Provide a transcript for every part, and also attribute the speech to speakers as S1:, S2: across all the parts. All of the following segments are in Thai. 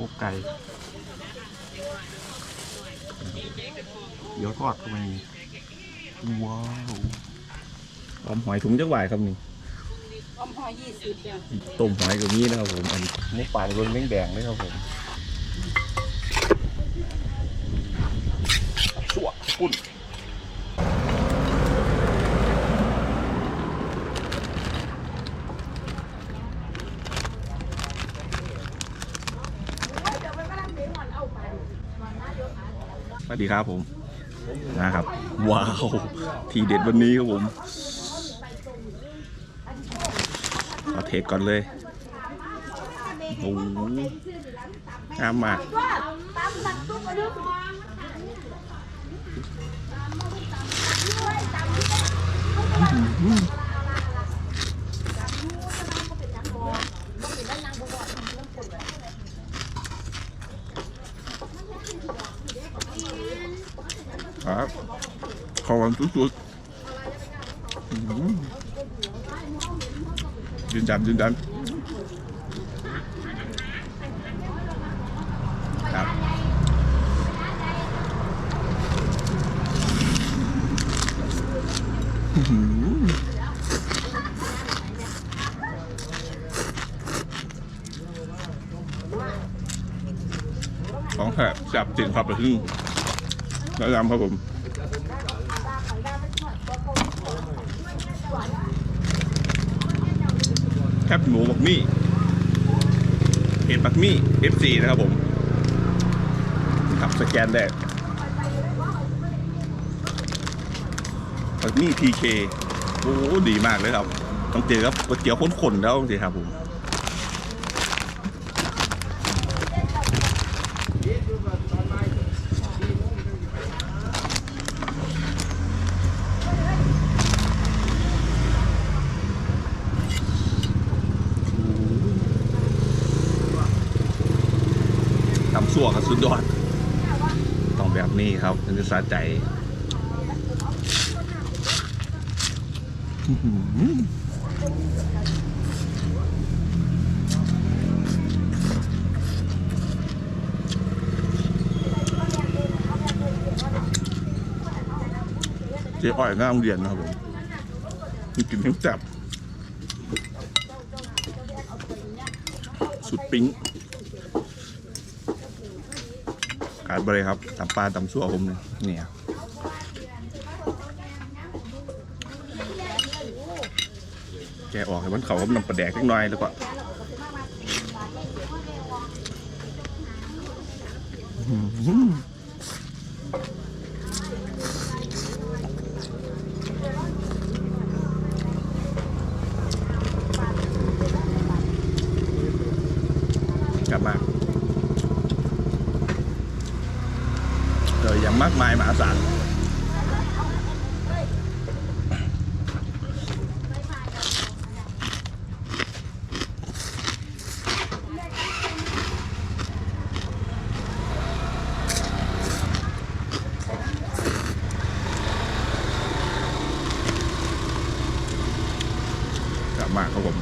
S1: โคกไก่เดี๋ยวทอดเข้าไปว้าวหอมหอยถุงจักหวายครับนี่
S2: อมหอยยี่สิบจ้ะ
S1: ต้มหอยกับนี้นะครับผมอันนี้หมุกปลาเบิ้งแดงๆเลยครับผมชั่วปุ่น ดีครับผมนะครับ ว้าว ทีเด็ดวันนี้ครับผมขอาเทสก่อนเลยโอ้โหงาม มากครับขอวันสุดๆยืนยันยืนยันครับของแท้จับจริงครับไปที่ แนะนำครับผมแคบหมูบักมี่เพจบักมี่ F4 นะครับผมครับสแกนได้บักมี่พีเคโอ้ดีมากเลยครับ ต้องเจอครับก๋วยเตี๋ยวข้นๆแล้วสิครับผม ชั่วกับสุดยอด ต้องแบบนี้ครับถึงจะสะใจอื้ออเจ๊อ้อยหน้าโรงเรียนนะครับผมกลิ่นทั้งจับ สุดปิ๊ง ขาดไปเลยครับตำปลาตำซั่วผมเนี่ยเนี่ยแกออกให้มันเขากับนำปลาแดกนิดหน่อยแล้วก็อื้อหือกลับมา เจออย่างมากมายมหาศาลกลับมาครับผม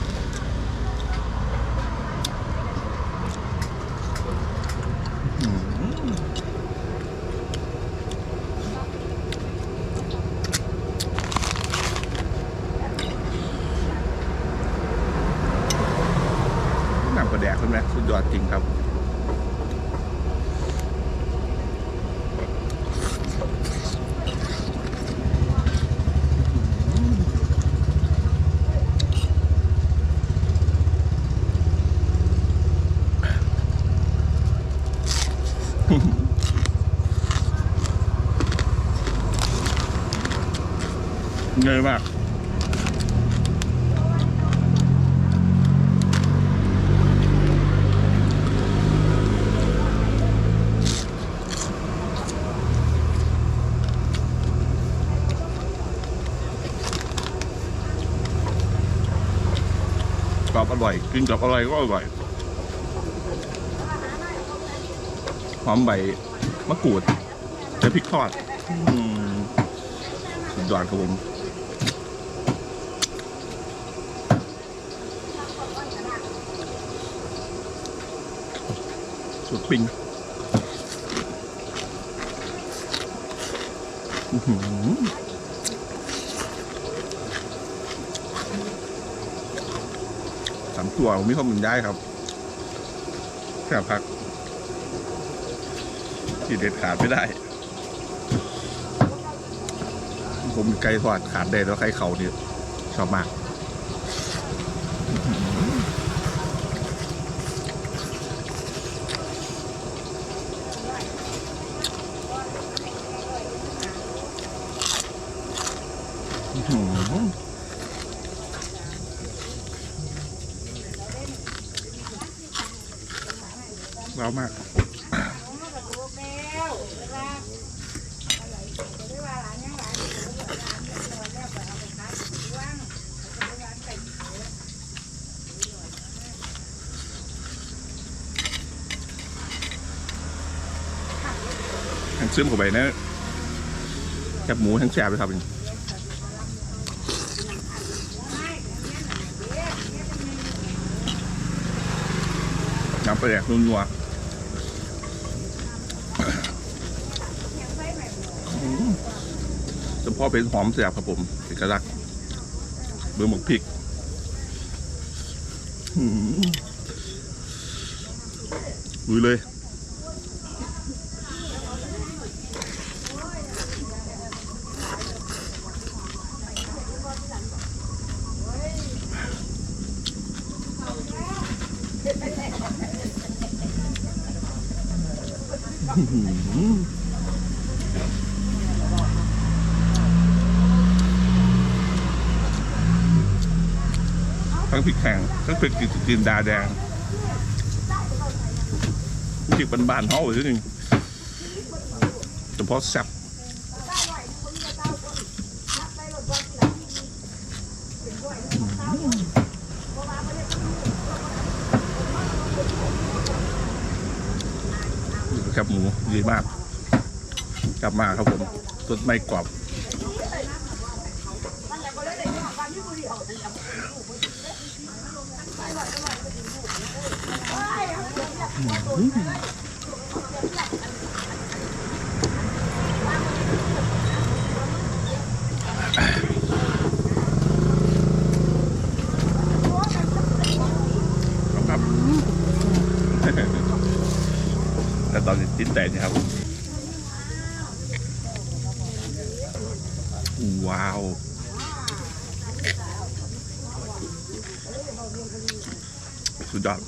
S1: น้ำกระแดกใช่ไหมสุดยอดจริงครับ เงยมากกรอบอร่อย กินกับอะไรก็อร่อยหอมใบมะกรูดและพริกทอดอืมสุดยอดครับผม ปิ้งสามตัวผมมีข้อมูลได้ครับแค่บพักที่เด็ดขาดไม่ได้ ผมไก่ทอดขาดได้แล้วไข่เขาเนี่ยชอบมาก อื้อหือ ว้าวมากทั้งซึมเข้าไปนะแคบหมูทั้งแซ่บเลยครับน้ำปลาแดกนัวๆอืมเฉพาะเป็นหอมแซ่บครับผมเอกลักษณ์เบอร์หมกพริกอืมลุยเลย ทั้งพริกแข็งทั้งพริกกินดาแดงพริกบานๆเขาเลยทีนึงเฉพาะแซ่บแคบหมูดีมาก กลับมาครับผมต้นไม้กรอบ ครับ แต่ตอนนี้ติ้นแต่นี่ครับ ว้าวสุดยอด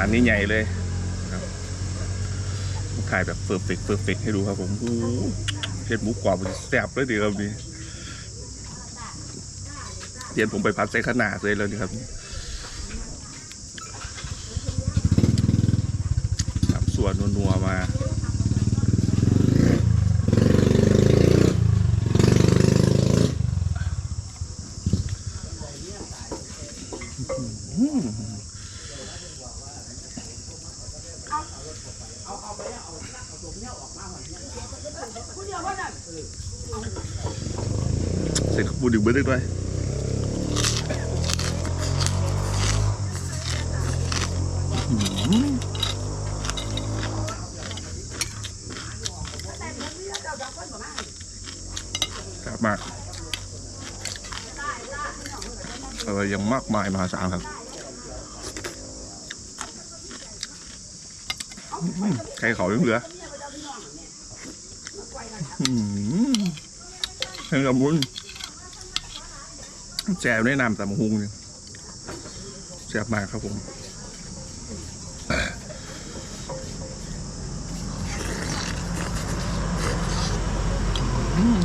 S1: อันนี้ใหญ่เลยครับถ่ายแบบเฟิร์เฟกเฟิร์เฟกให้ดูครับผมโอ้โหเห็ดหมูกรอบมันแซ่บเลยดีครับนี่เดี๋ยวผมไปพัดใส่ขนาดเลยแล้วนี่ครับครับส่วนนัวมา ใส่ข้าวปูดึงเบิร์ดด้วยอื้อหือแซ่บมากอะไรยังมากมายมหาศาลครับอื้อหือ ไข่เขายังเหลืออื้อหือแห้งละมุนแจวแนะนำตำฮุงเนี่ยแซ่บมากครับผมอืม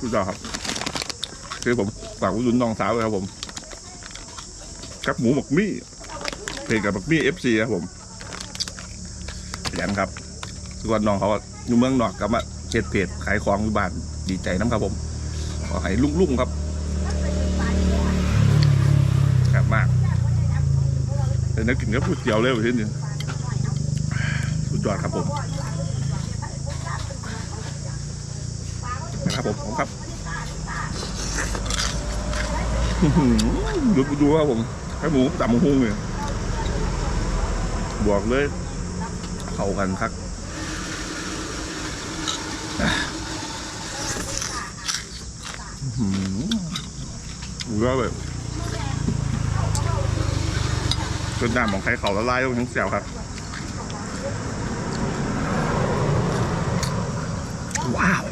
S1: สุดยอดครับ คือผมฝากคุณลุนน้องสาวเลยครับผม กับหมูหมกมี่เพลงกับหมกมี่เอฟซีครับผมขยันครับส่วนน้องเขาอยู่เมืองนอกกับมาเพจเพจขายของอยู่บ้านดีใจน้ำครับผมขอให้ลุ่งๆครับแซ่บมากแต่นักกินก็พูดเดียวเลยทีนึงสุดยอดครับผมนะครับผมผมครับดูดูครับผม ไข่หมูต่ำหุ้งเนี่ยบอกเลย เข้ากันครับอือหือดูแล้วแบบจนน้ำของไข่เขาละลายลงทั้งเสียวครับ ว้าว